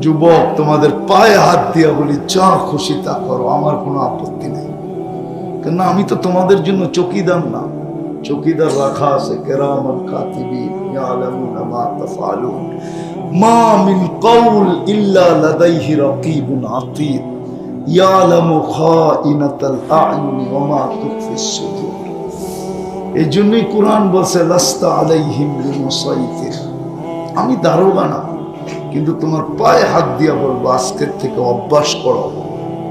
যুবক, তোমাদের পায়ে হাত দিয়া বলি, যা খুশি তা করো, আমার কোনো আপত্তি নেই। কেন আমি তো তোমাদের জন্য চকিদার না। চকিদার রাখা আছে তুখফিস সুদূর। এই জন্যই কোরআন বলছে, লাস্তা আলাইহিম বিমুসাইতির। আমি দারোগা না। কিন্তু তোমার পায়ে হাত দিয়া বলব, আজকের থেকে অভ্যাস করো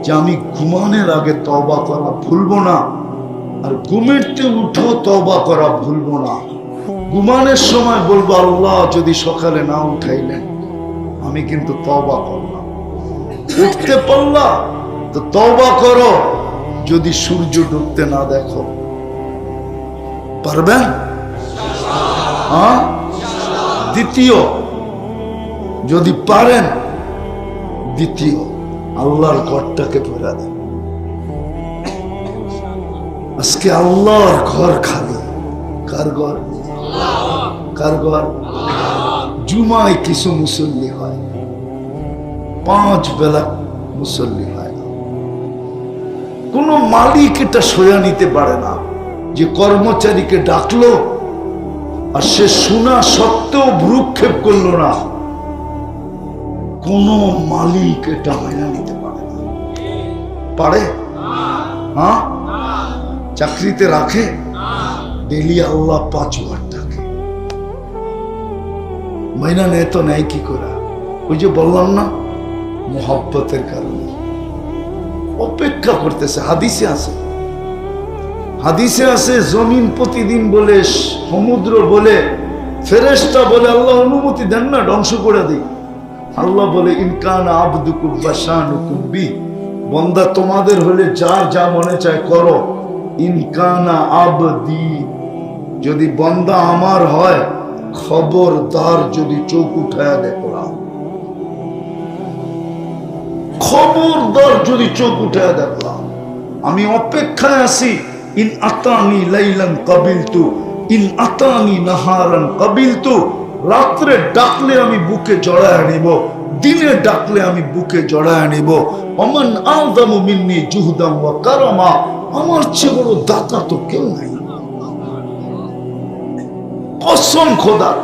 যে আমি ঘুমানোর আগে তবা করা ভুলবো না আর ঘুমেরতে উঠো তবা করা ভুলবো না। ঘুমানোর সময় বলব, আল্লাহ যদি সকালে না উঠাইলেন, আমি কিন্তু তবা করলাম। উঠতে পারলা, তো তবা করো। যদি সূর্য ডুবতে না দেখো, পারবেন? হ্যাঁ? দ্বিতীয় যদি পারেন, দ্বিতীয়, আল্লাহর ঘরটাকে ফেরা দেন। আজকে আল্লাহর ঘর খালি। কার ঘর? কার ঘর? জুমায় কিছু মুসল্লি হয়। পাঁচ বেলা মুসল্লি হয়। কোন মালিক এটা সয়া নিতে পারে না। যে কর্মচারীকে ডাকলো, আর সে শোনা সত্ত্বেও ভ্রুক্ষেপ করল না। কোন মালিক এটা মাইনা নিতে পারে না। পারে? হ্যাঁ? চাকরিতে রাখে? ডেলি আল্লাহ পাঁচ বার ডাকে। মাইনা নেয় তো নেয় কি করে? ওই যে বললাম না, মোহাব্বতের কারণে। অপেক্ষা করতেছে, হাদিসে আছে। হাদিসে আছে, জমিন প্রতিদিন বলে, সমুদ্র বলে ফেরেস্তা বলে, আল্লাহ অনুমতি দেন না, ধ্বংস করে দিই আল্লাহ বলে ইনকান আব্দু কুব্বাসান কুব্বি বন্দা তোমাদের হলে যার যা মনে চায় করো। ইনকানা আবদি। যদি বন্দা আমার হয়, খবরদার যদি চোখ উঠায় দেখলাম খবরদার যদি চোখ উঠায় দেখলাম আমি অপেক্ষায় আছি, ইন আতানি লাইলান কাবিলতু। ইন আতানি নাহারান কাবিলতু। রাত্রে ডাকলে আমি বুকে জড়ায় নিব দিনে ডাকলে আমি বুকে জড়ায় নিব অমান আদামু মিন্নি জুহদাম ওয়া কারামা, আমার চেয়ে বড় দাতা তো কেউ নাই। কসম খোদার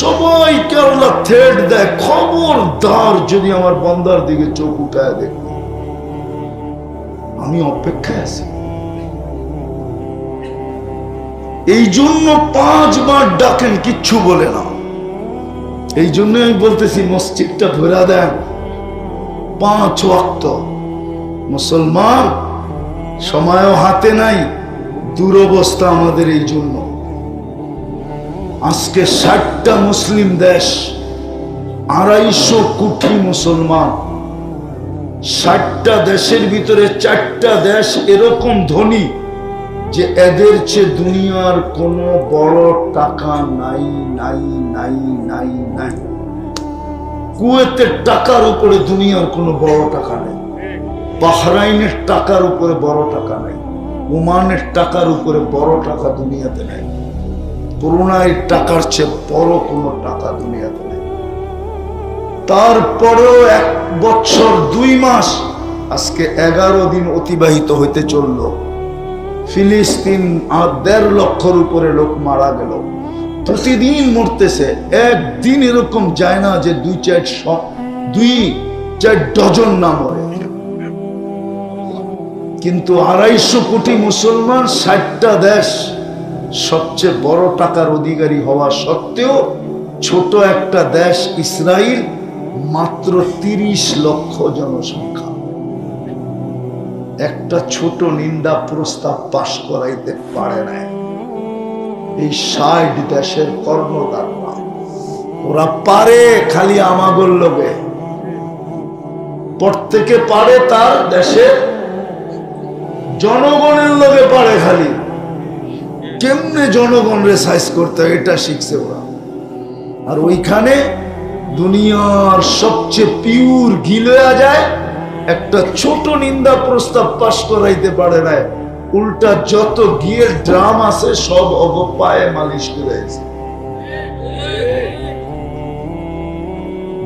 সবাইকে আল্লাহ থ্রেড দেয়, খবরদার যদি আমার বন্দার দিকে চোখ উঠায় দেখ। আমি অপেক্ষায় আছি। এই জন্য পাঁচবার ডাকেন, কিচ্ছু বলে না। এই জন্য আমি বলতেছি, মসজিদটা ভরা দেন। পাঁচ ওয়াক্ত। মুসলমান, সময়ও হাতে নাই, দুরবস্থা আমাদের এই জন্য আজকে ষাটটা মুসলিম দেশ, আড়াইশো কোটি মুসলমান। ষাটটা দেশের ভিতরে চারটা দেশ এরকম ধনী যে এদের চেয়ে দুনিয়ার কোনো বড় টাকা নাই নাই নাই নাই নাই। কুয়েতের টাকার উপরে দুনিয়ার কোনো বড় টাকা নেই। বাহরাইনের টাকার উপরে বড় টাকা নেই। ওমানের টাকার উপরে বড় টাকা দুনিয়াতে নেই। করোনায় টাকার চেয়ে বড় কোনো টাকা দুনিয়াতে নেই। তারপরেও এক বছর, দুই মাস, আজকে এগারো দিন অতিবাহিত হইতে চলল। ফিলিস্তিন আর দেড় লক্ষর উপরে লোক মারা গেল। প্রতিদিন মরতেছে। একদিন এরকম যায় না যে দুই চার দুই চার ডজন না মরে। কিন্তু আড়াইশো কোটি মুসলমান, ষাটটা দেশ সবচেয়ে বড় টাকার অধিকারী হওয়া সত্ত্বেও ছোট একটা দেশ ইসরায়েল মাত্র তিরিশ লক্ষ জনসংখ্যা। একটা ছোট নিন্দা প্রস্তাব পাশ করাইতে পারে না এই ষাট দেশের কর্ণদাররা ওরা পারে খালি আমাগর লোকে প্রত্যেকে পারে তার দেশে, জনগণের লোকে পারে খালি। কেমনে জনগণরে সাইজ করতে এটা শিখছে ওরা। আর ওইখানে দুনিয়ার সবচেয়ে পিওর গিলোয়া যায় একটা ছোট নিন্দা প্রস্তাব পাশ করাইতে পারে না উল্টা যত গিয়ের ড্রাম আছে, সব অগ পায়ে মালিশ করেছে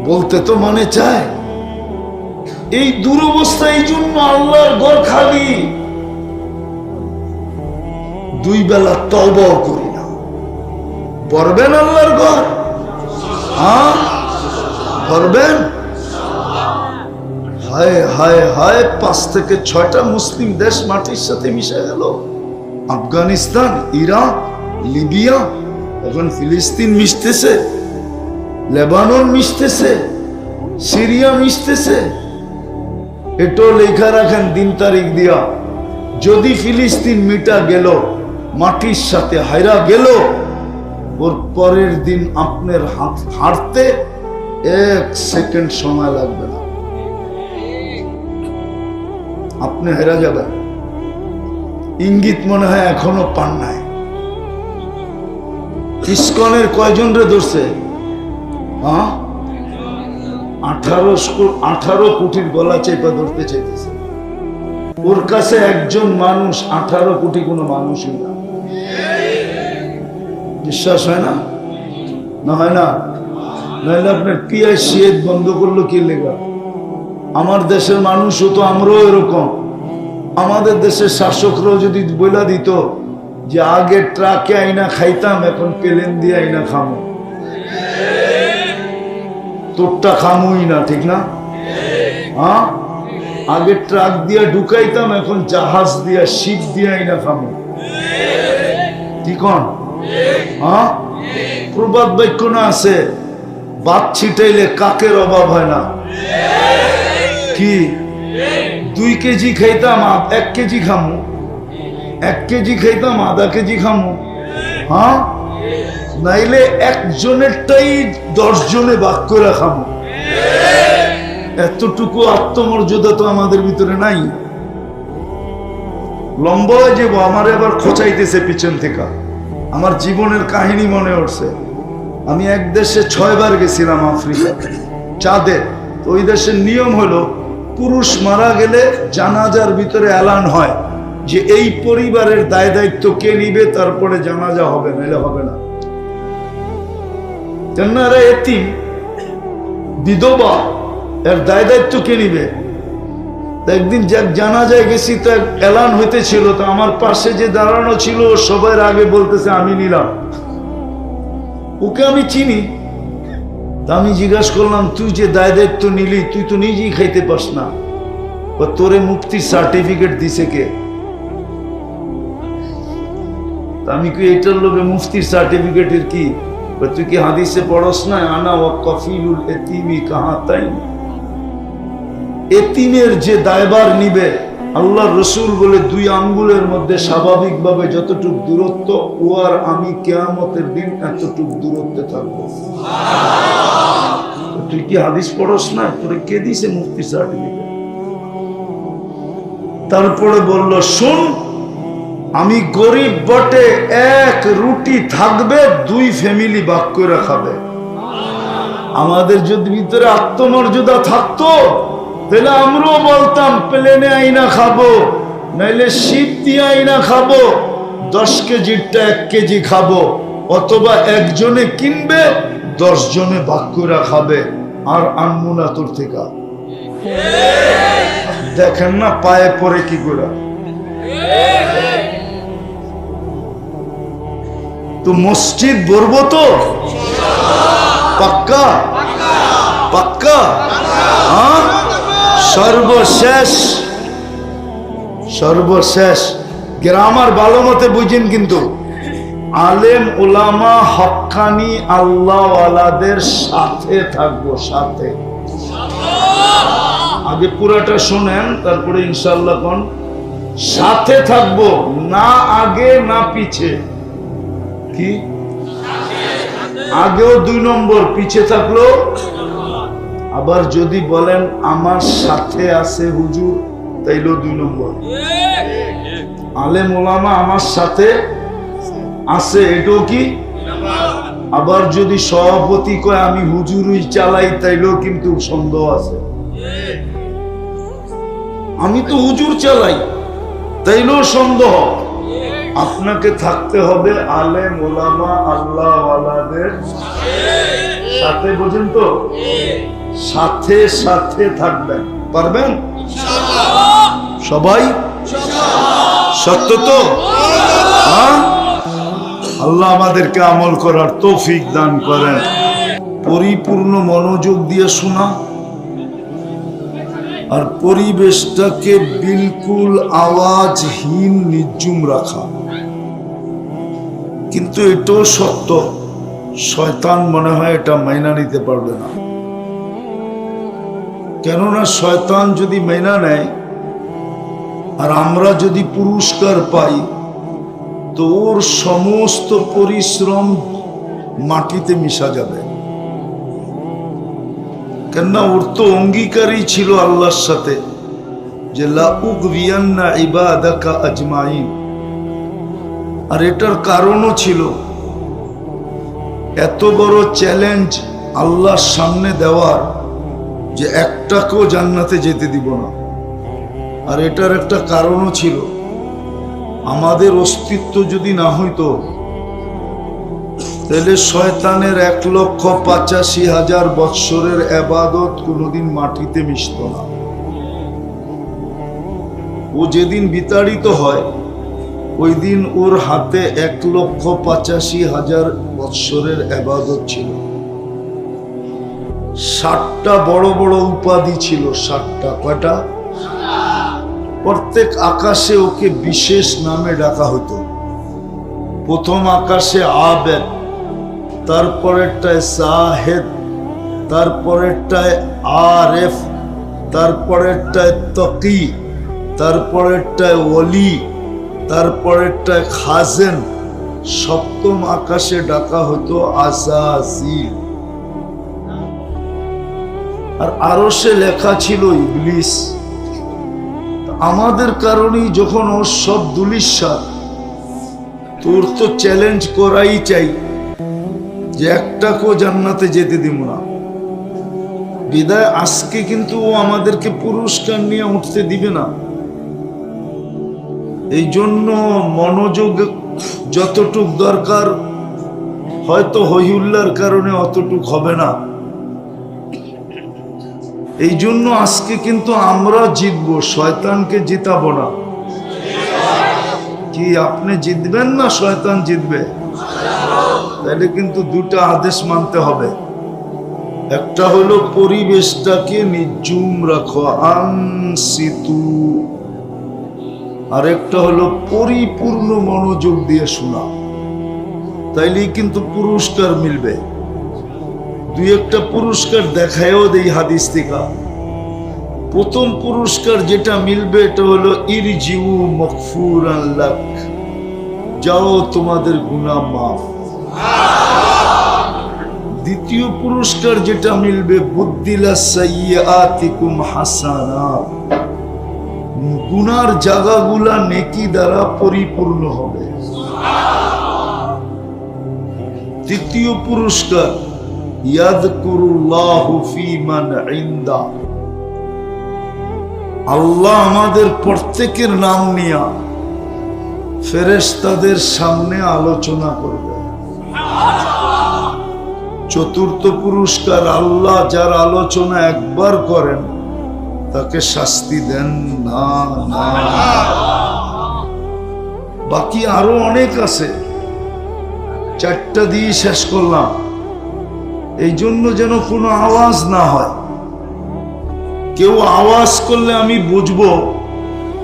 বলতে তো মনে চায়, এই দুরবস্থা এই জন্য আল্লাহর ঘর খালি। দুই বেলা তবাও করি না। পড়বেন আল্লাহর ঘর? হ্যাঁ? পড়বেন হায় হায় হায়, পাঁচ থেকে ছয়টা মুসলিম দেশ মাটির সাথে মিশে গেল। আফগানিস্তান, ইরাক, লিবিয়া, এখন ফিলিস্তিন মিশতেছে, লেবানন মিশতেছে, সিরিয়া মিশতেছে। এটাও লেখা রাখেন দিন তারিখ দিয়া, যদি ফিলিস্তিন মিটা গেল, মাটির সাথে হাইরা গেল, ওর পরের দিন আপনার হাঁটতে এক সেকেন্ড সময় লাগবে না। আপনি হেরা যাবেন ইঙ্গিত মনে হয় এখনও পান নাই। ইস্কনের কয়জন রে ধরছে? হ্যাঁ? আঠারো আঠারো কোটির গলা চেপা ধরতে চাইতেছে। ওর কাছে একজন মানুষ, আঠারো কোটি কোনো মানুষই না। বিশ্বাস হয় না? না হয় না? নাহলে আপনার পিয়াই সিয়েদ বন্ধ করল কি লেগা? আমার দেশের মানুষও তো আমরাও এরকম। আমাদের দেশের শাসকরাও যদি বইলা দিত যে আগে ট্রাকে আইনা খাইতাম, এখন পেলেন দিয়ে আইনা খামো। তোরটা খামুই না, ঠিক না? হ্যাঁ? আগে ট্রাক দিয়া ঢুকাইতাম, এখন জাহাজ দিয়া, শিপ দিয়া আইনা খামো। ঠিক হ্যাঁ? প্রবাদ বাক্য না আছে, বাদ ছিটাইলে কাকের অভাব হয় না। কি? দুই কেজি খাইতাম এক কেজি খামু। এক কেজি খাইতাম, আধা কেজি খামু। হ্যাঁ? নাইলে একজনেরটাই দশ জনে ভাগ করে খামু। এতটুকু আত্মমর্যাদা তো আমাদের ভিতরে নাই। লম্বা যাব, আমার এবার খোঁচাইতেছে পিছন থেকে। আমার জীবনের কাহিনী মনে উঠছে। আমি এক দেশে ছয়বার গেছিলাম আফ্রিকা। চাঁদে। ওই দেশের নিয়ম হলো পুরুষ মারা গেলে জানাজার ভিতরে অ্যালান হয় যে এই পরিবারের দায় দায়িত্ব কে নিবে, তারপরে জানাজা হবে নাহলে হবে না। কেননা এতিম, বিধবা, এর দায় দায়িত্ব কে নিবে? একদিন যাক জানা যায় গেছি, তো এক এলান হইতেছিল, তো আমার পাশে যে দাঁড়ানো ছিল সবার আগে বলতেছে, আমি নিলাম। ওকে আমি চিনি আমি জিজ্ঞাসা করলাম, তুই যে দায় দায়িত্ব নিলি, তুই তো নিজেই খাইতে পাস না। বা তোরে মুক্তির সার্টিফিকেট দিছে কে? আমি কি এটার লোকে মুফতির সার্টিফিকেটের কি? তুই কি হাদিসে পড়স না, আনা ও কফিলুল এতিমি, কাহা তাই এতিমের যে দায়বার নিবে আল্লাহ রসুল বলে দুই আঙ্গুলের মধ্যে স্বাভাবিকভাবে যতটুক দূরত্ব ও আর আমি কেয়ামতের দিন এতটুক দূরত্বে থাকব। তুই কি হাদিস পড়স না? তোরে কে দিছে মুফতি সার্টিফিকেট তারপরে বলল, শুন, আমি গরিব বটে, এক রুটি থাকবে, দুই ফ্যামিলি ভাগ করে খাবে। আমাদের যদি ভিতরে আত্মমর্যাদা থাকতো, তাহলে আমরাও বলতাম, প্লেনে আইনা খাব, নাইলে শীত দিয়ে আইনা খাব, দশ কেজিরটা এক কেজি খাব, অথবা একজনে কিনবে দশ জনে ভাগ করে খাবে। আর আনব না তোর থেকে। দেখেন না পায়ে পরে কি করে। তো মসজিদ বলব তো? পাক্কা? পাক্কা? হ্যাঁ? সর্বশেষ। সর্বশেষ। গ্রামার ভালো মতে বুঝেন কিন্তু। আলেম ওলামা হক্কানি আল্লাহওয়ালাদের সাথে থাকব সাথে। আগে পুরাটা শোনেন তারপরে ইনশাল্লাহ কোন। সাথে থাকব না আগে না পিছে। কি? আগেও দুই নম্বর পিছে থাকল। আবার যদি বলেন আমার সাথে আছে হুজুর তাইলেও দুই নম্বর। আলেম ওলামা আমার সাথে আছে এটাও কি? আবার যদি সভাপতি কয় আমি হুজুরই চালাই তাইলেও কিন্তু সন্দেহ আছে। আমি তো হুজুর চালাই তাইলেও সন্দেহ। আপনাকে থাকতে হবে আলে মোলামা আল্লাহওয়ালাদের সাথে বোঝেন তো? সাথে সাথে থাকবেন। পারবেন? সবাই? সত্য তো? আল্লাহ আমাদেরকে আমল করার তৌফিক দান করেন। পরিপূর্ণ মনোযোগ দিয়ে শোনা। আর পরিবেশটাকে বিলকুল আওয়াজহীন, নির্জুম রাখা। কিন্তু এটাও সত্য। শয়তান মনে হয় এটা মাইনা নিতে পারবে না। কেননা শয়তান যদি মাইনা নেয়, আর আমরা যদি পুরস্কার পাই তো ওর সমস্ত পরিশ্রম মাটিতে মিশা যাবে। কেননা ওর তো অঙ্গীকারই ছিল আল্লাহর সাথে যে লাউক রিয়ান্না ইবাদাকা আজমাইন। আর এটার কারণও ছিল, এত বড় চ্যালেঞ্জ আল্লাহর সামনে দেওয়ার যে, একটাকেও জান্নাতে যেতে দিব না। আর এটার একটা কারণও ছিল আমাদের অস্তিত্ব যদি না হইতো, তাহলে শয়তানের এক লক্ষ পঁচাশি হাজার বৎসরের আবাদত কোনোদিন মাটিতে মিশত না। ও যেদিন বিতাড়িত হয় ওই দিন ওর হাতে এক লক্ষ পঁচাশি হাজার বৎসরের আবাদত ছিল। ষাটটা বড় বড় উপাধি ছিল, ষাটটা, কয়টা? প্রত্যেক আকাশে ওকে বিশেষ নামে ডাকা হতো। প্রথম আকাশে আবেদ, তারপরেরটায় সাহেদ, তারপরেরটায় আরেফ, তারপরেরটায় তকি, তারপরেরটায় ওলি, তারপরেরটায় খাজেন। সপ্তম আকাশে ডাকা হতো আজাজিল। আর আরও সে লেখা ছিল ইবলিস। আমাদের কারণেই যখন ওর সব দুলিশ্বাস তোর তো চ্যালেঞ্জ করাই চাই যে একটাকেও জান্নাতে যেতে দিব না। বিদায়, আজকে কিন্তু ও আমাদেরকে পুরস্কার নিয়ে উঠতে দিবে না। এই জন্য মনোযোগ যতটুক দরকার, হয়তো হইউল্লার কারণে অতটুক হবে না। এই জন্য আজকে কিন্তু আমরা জিতবো, শয়তানকে জিতাবো না। কি আপনি জিতবেন না শয়তান জিতবে? তাহলে কিন্তু দুটা আদেশ মানতে হবে। একটা হলো পরিবেশটাকে নির্জুম রাখো, আনসিতু। আরেকটা হলো পরিপূর্ণ মনোযোগ দিয়ে শোনা। তাইলেই কিন্তু পুরস্কার মিলবে। দুই একটা পুরস্কার দেখায়ও দেই হাদিস থেকে। প্রথম পুরস্কার যেটা মিলবে এটা হলো, ইরজিউ মকফুর লাক। যাও তোমাদের গুনাহ মাফ। দ্বিতীয় পুরস্কার যেটা মিলবে বুদ্দিলা হাসানা। গুনার জায়গাগুলা নেকি দ্বারা পরিপূর্ণ হবে। তৃতীয় পুরস্কার আল্লাহ আমাদের প্রত্যেকের নাম নিয়া ফেরেশতাদের সামনে আলোচনা করবে। চতুর্থ পুরস্কার আল্লাহ যার আলোচনা একবার করেন, তাকে শাস্তি দেন। না না। বাকি আরও অনেক আছে। চারটা দিয়ে শেষ করলাম। এই জন্য যেন কোনো আওয়াজ না হয়। কেউ আওয়াজ করলে আমি বুঝব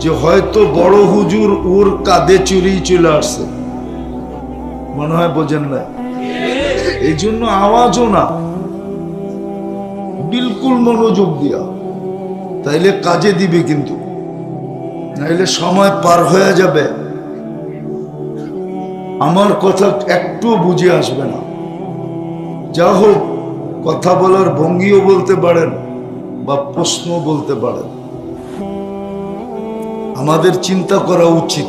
যে হয়তো বড় হুজুর ওর কাঁধে চুরি চলে আসছে। মনে হয় বোঝেন না? এই জন্য আওয়াজও না। বিলকুল মনোযোগ দিয়া। তাইলে কাজে দিবে কিন্তু। নাইলে সময় পার হয়ে যাবে। আমার কথা একটুও বুঝে আসবে না। যা হোক, কথা বলার ভঙ্গিও বলতে পারেন বা প্রশ্ন বলতে পারেন। আমাদের চিন্তা করা উচিত।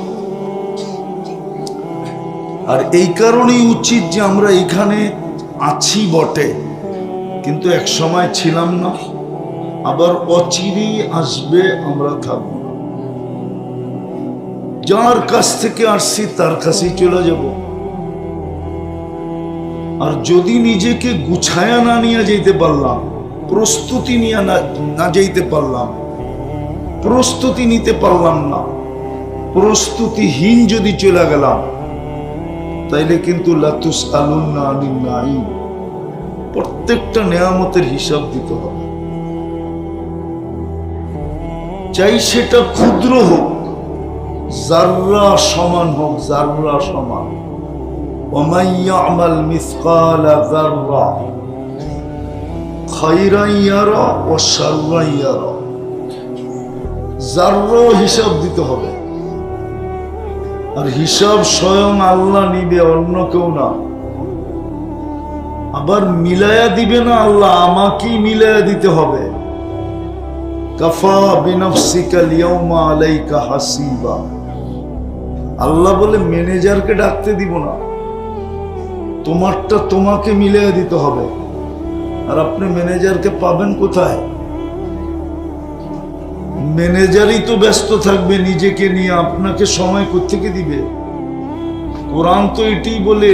আর এই কারণেই উচিত যে আমরা এখানে আছি বটে, কিন্তু এক সময় ছিলাম না, আবার অচিরেই আসবে, আমরা থাকব যার কাছ থেকে আসছি, তার কাছেই চলে যাব। আর যদি নিজেকে গুছায়া না নিয়ে যেতে পারলাম, প্রস্তুতি নিয়ে না না যেতে পারলাম, প্রস্তুতি নিতে পারলাম না, প্রস্তুতিহীন যদি চলে গেলাম, তাইলে কিন্তু লাতুস আলুন্না আনিন নাই প্রত্যেকটা নেয়ামতের হিসাব দিতে হবে। চাই সেটা ক্ষুদ্র হোক জাররা সমান হোক জাররা সমান। ومن يعمل مثقال ذرة خيرا يرى وشرا يرى জাররা হিসাব দিতে হবে আর হিসাব স্বয়ং আল্লাহ নিবে অন্য কেউ না আবার মিলায়া দিবে না আল্লাহ আমাকেই মিলায়া দিতে হবে কাফা বিনফসিকা লিয়াউমা আলাইকা হাসিবা আল্লাহ বলে ম্যানেজারকে ডাকতে দিব না তোমারটা তোমাকে মিলিয়ে দিতে হবে। আর আপনি ম্যানেজারকে পাবেন কোথায়? ম্যানেজারই তো ব্যস্ত থাকবে, নিজেকে নিয়ে আপনাকে সময় কোথেকে দিবে? কোরআন তো এটাই বলে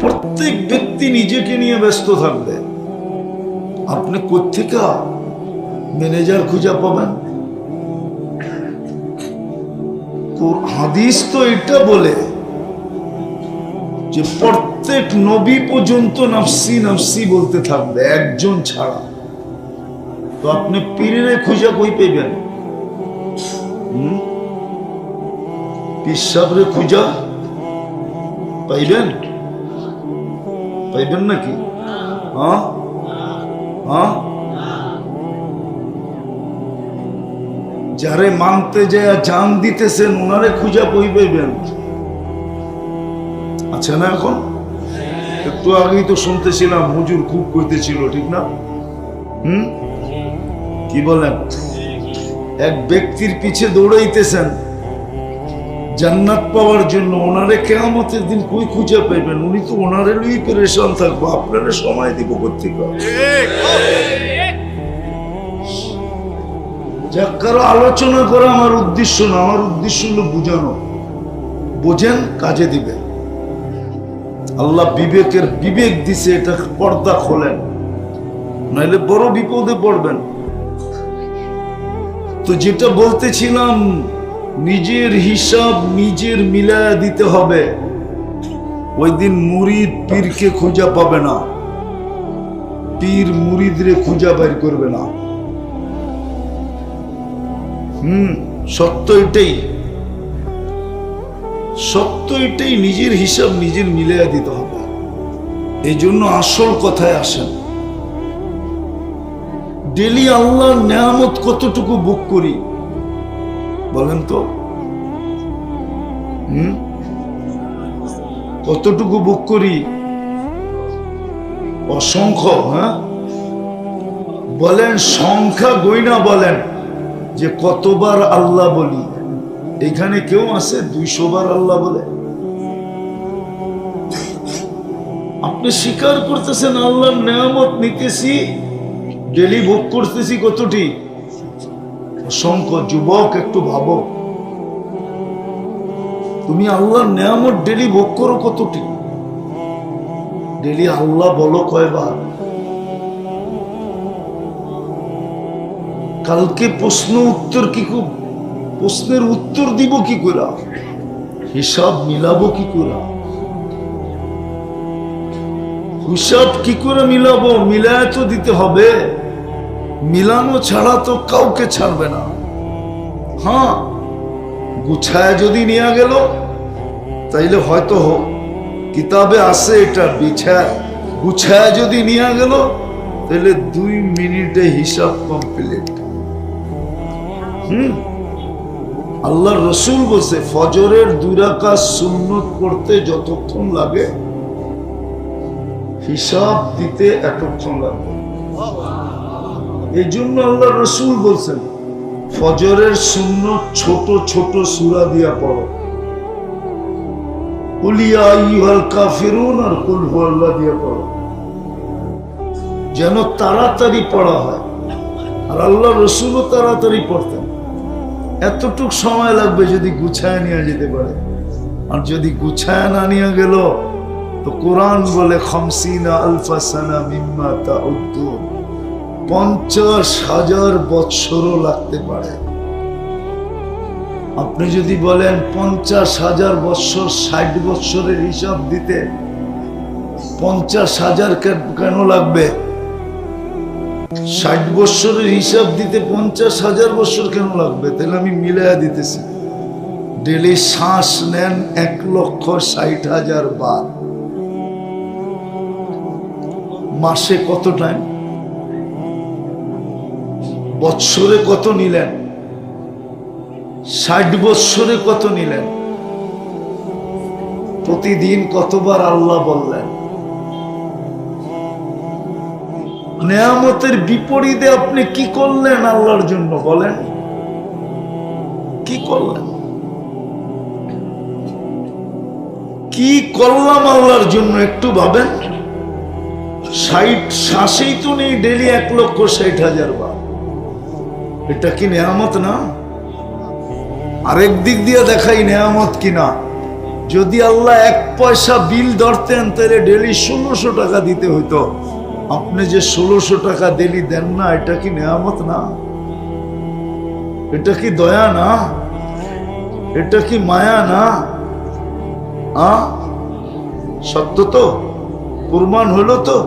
প্রত্যেক ব্যক্তি নিজেকে নিয়ে ব্যস্ত থাকবে। আপনি কোথেকে ম্যানেজার খুঁজে পাবেন? হাদিস তো এটা বলে যে প্রত্যেক নবী পর্যন্ত নাফসি নাফসি বলতে থাকবে, একজন ছাড়া। তো আপনি পীরে খুঁজে কই পেবেন হুম? পীর সাবরে খুঁজা পাইবেন? পাইবেন নাকি? হ্যাঁ? হ্যাঁ? যারে মানতে যায় জান দিতেছেন ওনারে খুঁজা কই পাইবেন। আছে না এখন? একটু আগেই তো শুনতেছিলাম, হুজুর খুব কইতেছিল, ঠিক না? হুম? কি বলেন? এক ব্যক্তির পিছে দৌড়াইতেছেন, জান্নাত পাওয়ার জন্য ওনারে কেয়ামতের দিন কই খুঁজে পাইবেন? উনি তো ওনারে লই পেরেশান থাকব, আপনারা সময় দিব কোথেকে কারও আলোচনা করা আমার উদ্দেশ্য না, আমার উদ্দেশ্য হলো বুঝানো। বোঝেন, কাজে দিবে আল্লাহ বিবেকের বিবেক দিছে, এটা পর্দা খোলেন। নাইলে বড় বিপদে পড়বেন। তো যেটা বলতেছিলাম, নিজের হিসাব নিজের মিলায়া দিতে হবে। ওই দিন মুরিদ পীরকে খোঁজা পাবে না। পীর মুরিদরে খোঁজা বের করবে না। হুম, সত্য এটাই। সত্য এটাই নিজের হিসাব নিজের মিলিয়ে দিতে হবে। এই জন্য আসল কথায় আসেন। ডেলি আল্লাহর নেয়ামত কতটুকু বুক করি? বলেন তো। হুম? কতটুকু বুক করি? অসংখ্য হ্যাঁ? বলেন, সংখ্যা গইনা বলেন। যে কতবার আল্লাহ বলি, এখানে কেউ আছে দুইশো বার আল্লাহ বলে? আপনি স্বীকার করতেছেন আল্লাহর নেয়ামত নিতেছি, ডেলি ভোগ করতেছি কতটি? অসংখ্য যুবক, একটু ভাবো। তুমি আল্লাহর নেয়ামত ডেলি ভোগ করো কতটি? ডেলি আল্লাহ বলো কয়বার? কালকে প্রশ্ন উত্তর কি খুব প্রশ্নের উত্তর দিব কি করে হিসাব মিলাবো কি করে হিসাব কি করে মিলাবো? মিলায় তো দিতে হবে। মিলানো ছাড়া তো কাউকে ছাড়বে না। হ্যাঁ গুছায় যদি নিয়ে গেল, তাইলে হয়তো হোক। কিতাবে আছে এটা বিছায়। গুছায় যদি নিয়ে গেল তাহলে দুই মিনিটে হিসাব কমপ্লিট। আল্লাহ রসুল বসে ফজরের দুরাকাশ সুন্নত করতে যতক্ষণ লাগে, হিসাব দিতে এতক্ষণ লাগবে। এই জন্য আল্লাহ রসুল বলছেন, ফজরের শূন্য ছোট ছোট সুরা দিয়া পড়ো। কাফিরুন আর কুল আল্লাহ দিয়া পড়ো। যেন তাড়াতাড়ি পড়া হয়। আর আল্লাহ রসুলও তাড়াতাড়ি পড়তেন। এতটুক সময় লাগবে যদি গুছায় নিয়ে যেতে পারে। আর যদি গুছায় না নিয়ে গেল, তো কোরআন বলে, খমসিনা আলফাসানা মিম্মা তা পঞ্চাশ হাজার বৎসরও লাগতে পারে। আপনি যদি বলেন, পঞ্চাশ হাজার বৎসর, ষাট বৎসরের হিসাব দিতে, পঞ্চাশ হাজার কেন লাগবে? ষাট বৎসরের হিসাব দিতে পঞ্চাশ হাজার বৎসর কেন লাগবে? তাহলে আমি মিলাইয়া দিতেছি। ডেলি শ্বাস নেন এক লক্ষ ষাট হাজার বার। মাসে কত টাইম? বৎসরে কত নিলেন? ষাট বৎসরে কত নিলেন? প্রতিদিন কতবার আল্লাহ বললেন? নেয়ামতের বিপরীতে আপনি কি করলেন আল্লাহর জন্য বলেন? কি করলেন? কি করলাম আল্লাহর জন্য একটু ভাবেন? ষাট শ্বাসেই তো নেই, ডেলি এক লক্ষ ষাট হাজার বার। এটা কি নেয়ামত না? আরেক দিক দিয়ে দেখাই নেয়ামত কিনা যদি আল্লাহ এক পয়সা বিল ধরতেন, তাহলে ডেলি ষোলোশো টাকা দিতে হইতো। আপনি যে ষোলোশো টাকা ডেলি দেন না, এটা কি নেয়ামত না? এটা কি দয়া না? এটা কি মায়া না? আ? সত্য তো? প্রমাণ হলো তো?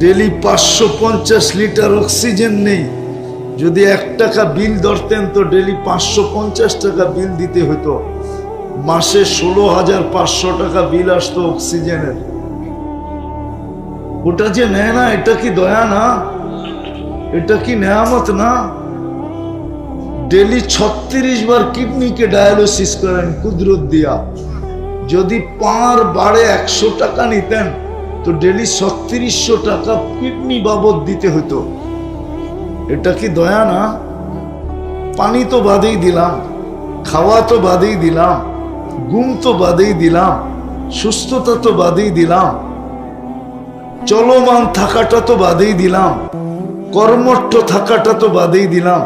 ডেলি পাঁচশো পঞ্চাশ লিটার অক্সিজেন নেই। যদি এক টাকা বিল ধরতেন তো ডেলি পাঁচশো পঞ্চাশ টাকা বিল দিতে হতো। মাসে ষোলো হাজার পাঁচশো টাকা বিল আসতো অক্সিজেনের। ওটা যে নেয় না এটা কি দয়া না? এটা কি নেয়ামত না? ডেলি ছত্রিশ বার কিডনিকে ডায়ালিসিস করেন কুদরত দিয়া। যদি পার বাড়ে একশো টাকা নিতেন, তো ডেলি ছত্রিশশো টাকা কিডনি বাবদ দিতে হতো এটা কি দয়া না? পানি তো বাদেই দিলাম, খাওয়া তো বাদেই দিলাম, ঘুম তো বাদেই দিলাম, সুস্থতা তো বাদেই দিলাম। চলমান থাকাটা তো বাদেই দিলাম। কর্মঠ থাকাটা তো বাদেই দিলাম।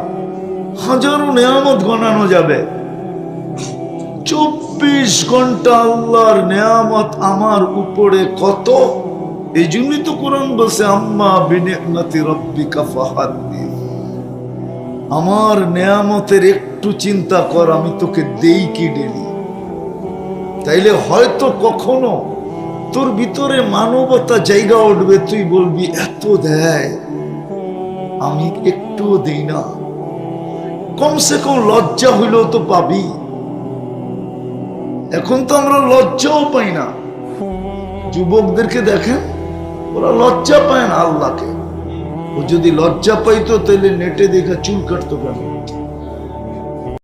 হাজারো নেয়ামত গণানো যাবে। চব্বিশ ঘণ্টা আল্লাহর নেয়ামত আমার উপরে কত? এই জন্যই তো কোরআন বলছে, আম্মা বিনিয়মতি রব্বিকা আমার নেয়ামতের একটু চিন্তা কর, আমি তোকে দেই কি ডেলি তাইলে হয়তো কখনো তোর ভিতরে মানবতা জায়গা উঠবে, তুই বলবি, এত দেয়, আমি একটুও দেই না। কমসে কম লজ্জা হইলেও তো পাবি। এখন তো আমরা লজ্জাও পাই না। যুবকদেরকে দেখেন, ওরা লজ্জা পায় না আল্লাহকে। ও যদি লজ্জা পাইতো, তাহলে নেটে দেখে চুল কাটতো কেন?